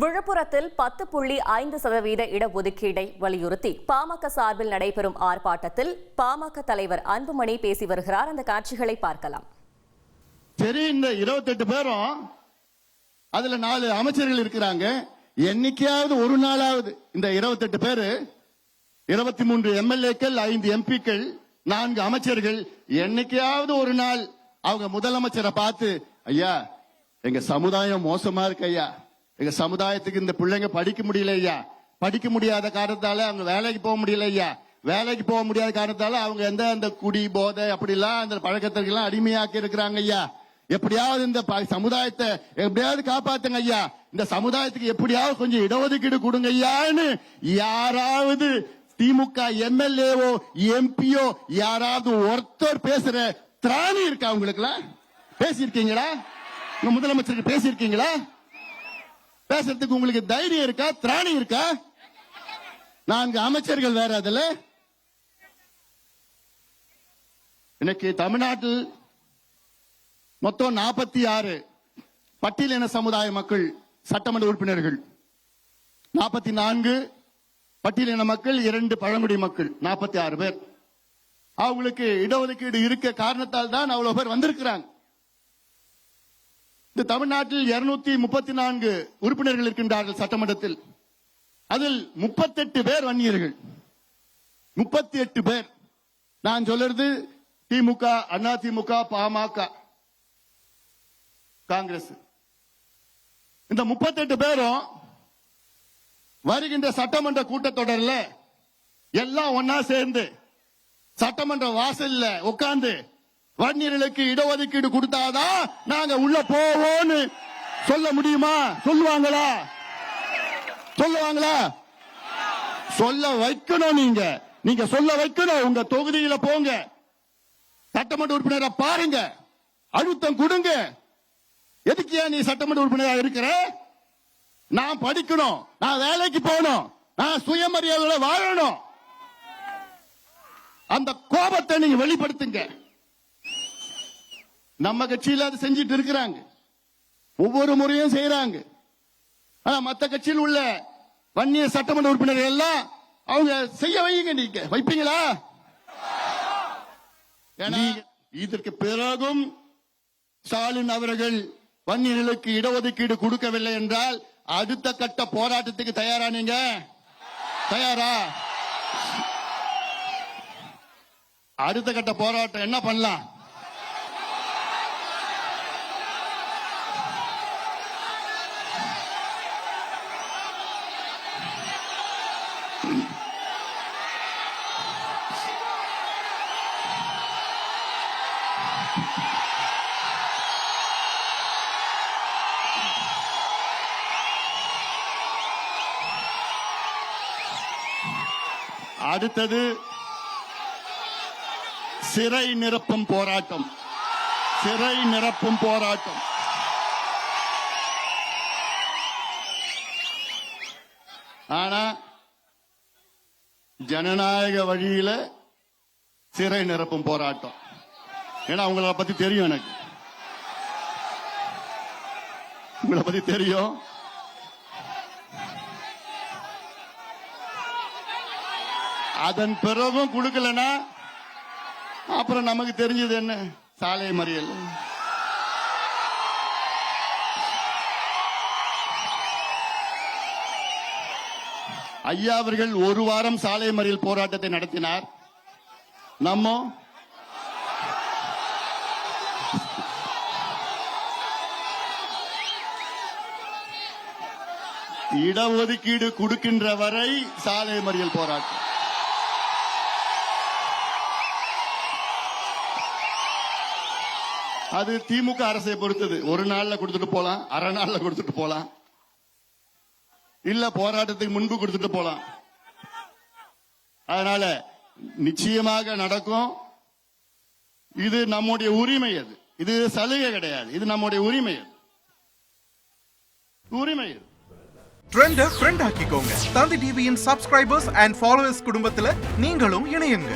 விழுப்புரத்தில் பத்து புள்ளி ஐந்து சதவீத இடஒதுக்கீடை வலியுறுத்தி பாமக சார்பில் நடைபெறும் ஆர்ப்பாட்டத்தில் பாமக தலைவர் அன்புமணி பேசி வருகிறார். அந்த காட்சிகளை பார்க்கலாம். சரி இந்த 28 பேரும் அதுல நாலு அமைச்சர்கள் இருக்கிறாங்க. என்னைக்காவது ஒரு நாளாவது இந்த 28 பேரு இருபத்தி மூன்று எம்எல்ஏக்கள் ஐந்து எம்பிக்கள் நான்கு அமைச்சர்கள் என்னைக்காவது ஒரு நாள் அவங்க முதலமைச்சரை பார்த்து ஐயா எங்க சமுதாயம் மோசமா இருக்கு ஐயா. எங்க சமுதாயத்துக்கு இந்த பிள்ளைங்க படிக்க முடியல ஐயா. படிக்க முடியாத காரணத்தால அவங்க வேலைக்கு போக முடியல ஐயா. வேலைக்கு போக முடியாத காரணத்தால அவங்க எந்த அந்த குடி போதை அப்படிலாம் அந்த பழக்கத்திற்கு எல்லாம் அடிமையாக்கி இருக்கிறாங்க ஐயா. எப்படியாவது இந்த ப- சமுதாயத்தை எப்படியாவது காப்பாத்துங்க ஐயா. இந்த சமுதாயத்துக்கு எப்படியாவது கொஞ்சம் இடஒதுக்கீடு கொடுங்க ஐயான்னு யாராவது திமுக எம்எல்ஏவோ எம்பியோ யாராவது ஒருத்தர் பேசுற திராணி இருக்கா உங்களுக்குலாம்? பேசியிருக்கீங்களா? முதலமைச்சருக்கு பேசியிருக்கீங்களா? பேசுறதுக்கு உங்களுக்கு தைரியம் இருக்கா? திராணி இருக்கா? நான்கு அமைச்சர்கள் வேற அதுல. இன்னைக்கு தமிழ்நாட்டில் மொத்தம் நாற்பத்தி ஆறு பட்டியலின சமுதாய மக்கள் சட்டமன்ற உறுப்பினர்கள். நாற்பத்தி நான்கு பட்டியலின மக்கள் இரண்டு பழங்குடி மக்கள் நாற்பத்தி ஆறு பேர். அவங்களுக்கு இடஒதுக்கீடு இருக்க காரணத்தால் தான் அவ்வளவு பேர் வந்திருக்கிறாங்க. இந்த தமிழ்நாட்டில் இருநூத்தி முப்பத்தி நான்கு உறுப்பினர்கள் இருக்கின்றார்கள் சட்டமன்றத்தில். அதில் முப்பத்தெட்டு பேர் வன்னியர்கள். முப்பத்தி எட்டு பேர். நான் சொல்றது திமுக அண்ணா திமுக பாமக காங்கிரஸ். இந்த முப்பத்தெட்டு பேரும் வருகின்ற சட்டமன்ற கூட்டத்தொடரில் எல்லாம் ஒன்னா சேர்ந்து சட்டமன்ற வாசல்ல உட்கார்ந்து வன்னியர்களுக்கு இடஒதுக்கீடு கொடுத்தாதான் நாங்க உள்ள போவோம்னு சொல்ல முடியுமா? சொல்லுவாங்களா? சொல்லுவாங்களா? சொல்ல வைக்கணும் நீங்க. நீங்க சொல்ல வைக்கணும். உங்க தொகுதியில போங்க. சட்டமன்ற உறுப்பினரை பாருங்க. அழுத்தம் கொடுங்க. எதுக்கு நீ சட்டமன்ற உறுப்பினரா இருக்கிற? நான் படிக்கணும். நான் வேலைக்கு போகணும். நான் சுயமரியாதையோட வாழணும். அந்த கோபத்தை நீங்க வெளிப்படுத்துங்க. நம்ம கட்சியில அதை செஞ்சிட்டு இருக்கிறாங்க. ஒவ்வொரு முறையும் செய்யறாங்க ஆனா மத்த கட்சியில் உள்ள வன்னிய சட்டமன்ற உறுப்பினர்கள் எல்லாம் அவங்க செய்ய வைங்க நீங்க. வைப்பீங்களா? இதற்கு பிறகும் ஸ்டாலின் அவர்கள் வன்னியர்களுக்கு இடஒதுக்கீடு கொடுக்கவில்லை என்றால் அடுத்த கட்ட போராட்டத்துக்கு தயாரா நீங்க? தயாரா? அடுத்த கட்ட போராட்டம் என்ன பண்ணலாம்? அடுத்தது சிறை நிரப்பும் போராட்டம். சிறை நிரப்பும் போராட்டம். ஆனா ஜனநாயக வழியில சிறை நிரப்பும் போராட்டம். ஏன்னா உங்களை பத்தி தெரியும் எனக்கு. உங்களை பத்தி தெரியும். அதன் பிறகும் கொடுக்கலனா? அப்புறம் நமக்கு தெரிஞ்சது என்ன? சாலை மறியல். ஐயா அவர்கள் ஒரு வாரம் சாலை மறியல் போராட்டத்தை நடத்தினார். நம்ம? இடஒதுக்கீடு கொடுக்கின்ற வரை சாலை மறியல் போராட்டம். அது திமுக அரசை பொறுத்தது. ஒரு நாள்ல கொடுத்துட்டு போலாம் அரை நாள்ல கொடுத்துட்டு போலாம். இல்ல போராட்டத்துக்கு முன்பு கொடுத்துட்டு போலாம். அதனால நிச்சயமாக நடக்கும். இது நம்முடைய உரிமை அது. இது சலுகை கிடையாது. இது நம்முடைய உரிமை அது. உரிமை அது. ட்ரெண்ட ஃப்ரெண்ட் ஆக்கிக்கோங்க. தந்தி டிவியின் சப்ஸ்கிரைபர்ஸ் அண்ட் ஃபாலோவர்ஸ் குடும்பத்துல நீங்களும் இணையுங்க.